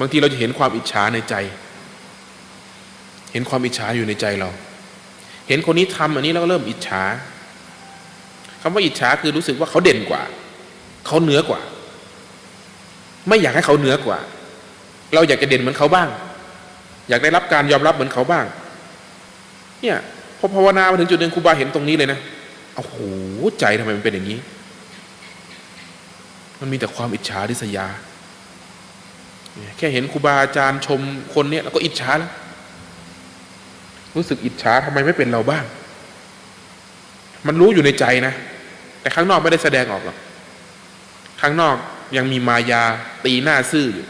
บางทีเราจะเห็นความอิจฉาในใจ เห็นความอิจฉาอยู่ในใจเรา เห็นคนนี้ทำอันนี้แล้วก็เริ่มอิจฉาคำว่าอิจฉาคือรู้สึกว่าเขาเด่นกว่า เขาเหนือกว่า ไม่อยากให้เขาเหนือกว่า เราอยากจะเด่นเหมือนเขาบ้าง อยากได้รับการยอมรับเหมือนเขาบ้าง เนี่ยพอภาวนามาถึงจุดหนึ่งครูบาเห็นตรงนี้เลยนะโอ้โหใจทำไมมันเป็นอย่างนี้ มันมีแต่ความอิจฉาริษยา แค่เห็นครูบาอาจารย์ชมคนเนี้ยเราก็อิจฉาแล้ว รู้สึกอิจฉาทำไมไม่เป็นเราบ้าง มันรู้อยู่ในใจนะ แต่ข้างนอกไม่ได้แสดงออกหรอก ข้างนอกยังมีมายาตีหน้าซื่ออยู่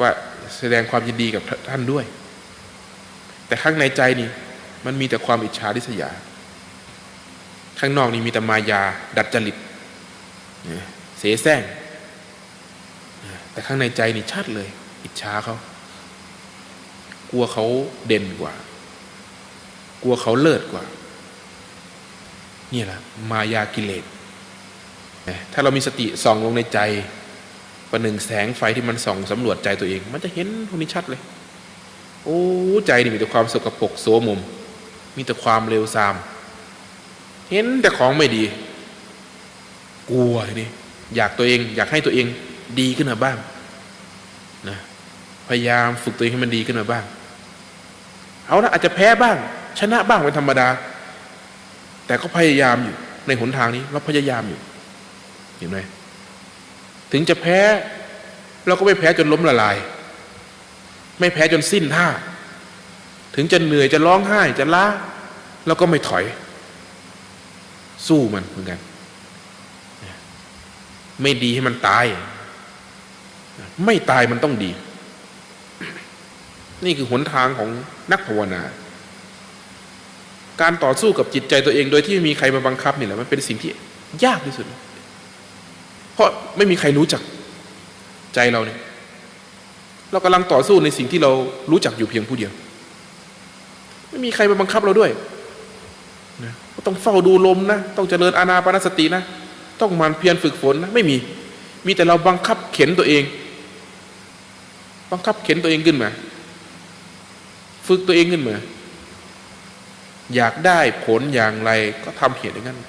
ว่าแสดงความยินดีกับท่านด้วย แต่ข้างในใจนี่ มันมีแต่ความอิจฉาริษยา ข้างนอกนี่มีแต่มายาดัดจริตเสแสร้ง แต่ข้างในใจนี่ชัดเลย อิจฉาเขากลัวเขาเด่นกว่า กลัวเขาเลิศกว่า นี่แหละ มายากิเลสถ้าเรามีสติส่องลงในใจประหนึ่งแสงไฟที่มันส่องสำรวจใจตัวเอง มันจะเห็นพวกนี้ชัดเลย โอ้ใจนี่มีแต่ความสกปรกโสมม มีแต่ความเร็วซาม เห็นแต่ของไม่ดี กลัวนี่อยากตัวเอง อยากให้ตัวเอง ดีขึ้นมาบ้างนะพยายามฝึกตัวเองให้มันดีขึ้นมาบ้าง เอาละอาจจะแพ้บ้าง ชนะบ้างเป็นธรรมดา แต่ก็พยายามอยู่ในหนทางนี้เราพยายามอยู่เห็นไหมถึงจะแพ้เราก็ไม่แพ้จนล้มละลาย ไม่แพ้จนสิ้นท่า ถึงจะเหนื่อยจะร้องไห้จะล้าเราก็ไม่ถอย สู้มันเหมือนกัน ไม่ดีให้มันตาย ไม่ตายมันต้องดี นี่คือหนทางของนักภาวนา การต่อสู้กับจิตใจตัวเองโดยที่ไม่มีใครมาบังคับนี่แหละมันเป็นสิ่งที่ยากที่สุด เพราะไม่มีใครรู้จักใจเราเนี่ย เรากำลังต่อสู้ในสิ่งที่เรารู้จักอยู่เพียงผู้เดียว ไม่มีใครมาบังคับเราด้วยนะต้องเฝ้าดูลมนะ ต้องเจริญอานาปานสตินะ ต้องมันเพียรฝึกฝนนะ ไม่มี มีแต่เราบังคับเข็นตัวเอง บังคับเข็นตัวเองขึ้นมา ฝึกตัวเองขึ้นมา อยากได้ผลอย่างไรก็ทำเหตุอย่างนั้น